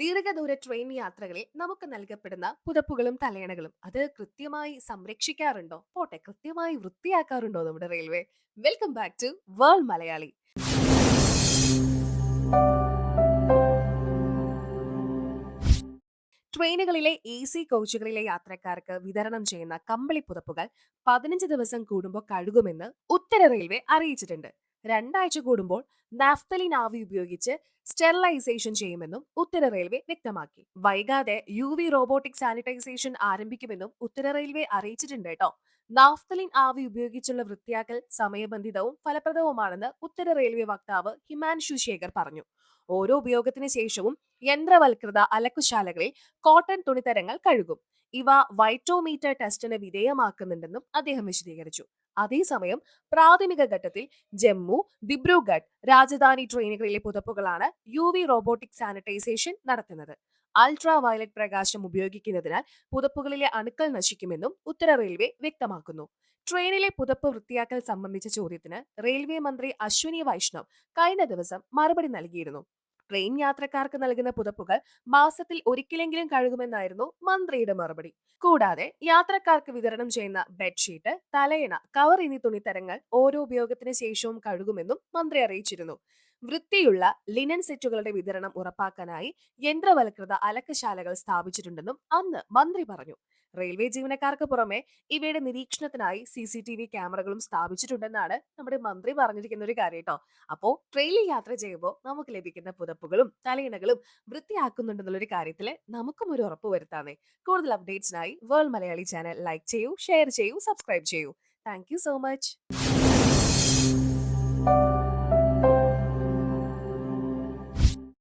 ദീർഘദൂര ട്രെയിൻ യാത്രകളിൽ നമുക്ക് നൽകപ്പെടുന്ന പുതപ്പുകളും തലയണകളും അത് കൃത്യമായി സംരക്ഷിക്കാറുണ്ടോ? പോട്ടെ കൃത്യമായി വൃത്തിയാക്കാറുണ്ടോ നമ്മുടെ railway? Welcome back to world Malayali ട്രെയിനുകളിലെ A C കോച്ചുകളിലെ യാത്രക്കാർക്ക് വിതരണം ചെയ്യുന്ന കമ്പിളി പുതപ്പുകൾ പതിനഞ്ച് ദിവസം കൂടുമ്പോൾ കഴുകുമെന്ന് ഉത്തര റെയിൽവേ അറിയിച്ചിട്ടുണ്ട്. രണ്ടാഴ്ച കൂടുമ്പോൾ നാഫ്തലിൻ ആവി ഉപയോഗിച്ച് സ്റ്റെറിലൈസേഷൻ ചെയ്യുമെന്നും ഉത്തര റെയിൽവേ വ്യക്തമാക്കി. വൈകാതെ യു വി റോബോട്ടിക് സാനിറ്റൈസേഷൻ ആരംഭിക്കുമെന്നും ഉത്തര റെയിൽവേ അറിയിച്ചിട്ടുണ്ട് കേട്ടോ. നാഫ്തലിൻ ആവി ഉപയോഗിച്ചുള്ള വൃത്തിയാക്കൽ സമയബന്ധിതവും ഫലപ്രദവുമാണെന്ന് ഉത്തര റെയിൽവേ വക്താവ് ഹിമാൻഷു ശേഖർ പറഞ്ഞു. ഓരോ ഉപയോഗത്തിന് ശേഷവും യന്ത്രവൽകൃത അലക്കുശാലകളിൽ കോട്ടൺ തുണിത്തരങ്ങൾ കഴുകും. ഇവ വൈറ്റോമീറ്റർ ടെസ്റ്റിന് വിധേയമാക്കുന്നുണ്ടെന്നും അദ്ദേഹം വിശദീകരിച്ചു. അതേസമയം പ്രാഥമിക ഘട്ടത്തിൽ ജമ്മു ദിബ്രുഗഡ് രാജധാനി ട്രെയിനുകളിലെ പുതപ്പുകളാണ് യു വി റോബോട്ടിക് സാനിറ്റൈസേഷൻ നടത്തുന്നത്. അൾട്രാ വയലറ്റ് പ്രകാശം ഉപയോഗിക്കുന്നതിനാൽ പുതപ്പുകളിലെ അണുക്കൾ നശിക്കുമെന്നും ഉത്തര റെയിൽവേ വ്യക്തമാക്കുന്നു. ട്രെയിനിലെ പുതപ്പ് വൃത്തിയാക്കൽ സംബന്ധിച്ച ചോദ്യത്തിന് റെയിൽവേ മന്ത്രി അശ്വിനി വൈഷ്ണവ് കഴിഞ്ഞ ദിവസം മറുപടി നൽകിയിരുന്നു. ട്രെയിൻ യാത്രക്കാർക്ക് നൽകുന്ന പുതപ്പുകൾ മാസത്തിൽ ഒരിക്കലെങ്കിലും കഴുകുമെന്നായിരുന്നു മന്ത്രിയുടെ മറുപടി. കൂടാതെ യാത്രക്കാർക്ക് വിതരണം ചെയ്യുന്ന ബെഡ്ഷീറ്റ് തലയിണ കവർ എന്നീ തുണിത്തരങ്ങൾ ഓരോ ഉപയോഗത്തിന് ശേഷവും കഴുകുമെന്നും മന്ത്രി അറിയിച്ചിരുന്നു. വൃത്തിയുള്ള ലിനൻ സെറ്റുകളുടെ വിതരണം ഉറപ്പാക്കാനായി യന്ത്രവൽകൃത അലക്കശാലകൾ സ്ഥാപിച്ചിട്ടുണ്ടെന്നും അന്ന് മന്ത്രി പറഞ്ഞു. റെയിൽവേ ജീവനക്കാർക്ക് പുറമെ ഇവയുടെ നിരീക്ഷണത്തിനായി സി സി ടി വി ക്യാമറകളും സ്ഥാപിച്ചിട്ടുണ്ടെന്നാണ് നമ്മുടെ മന്ത്രി പറഞ്ഞിരിക്കുന്ന ഒരു കാര്യം കേട്ടോ അപ്പോ ട്രെയിനിൽ യാത്ര ചെയ്യുമ്പോൾ നമുക്ക് ലഭിക്കുന്ന പുതപ്പുകളും തലയിണകളും വൃത്തിയാക്കുന്നുണ്ടെന്നുള്ളൊരു കാര്യത്തിൽ നമുക്കും ഒരു ഉറപ്പ് വരുത്താന്നേ. കൂടുതൽ അപ്ഡേറ്റ്സിനായി വേൾഡ് മലയാളി ചാനൽ ലൈക്ക് ചെയ്യൂ ഷെയർ ചെയ്യൂ സബ്സ്ക്രൈബ് ചെയ്യൂ. Thank so much.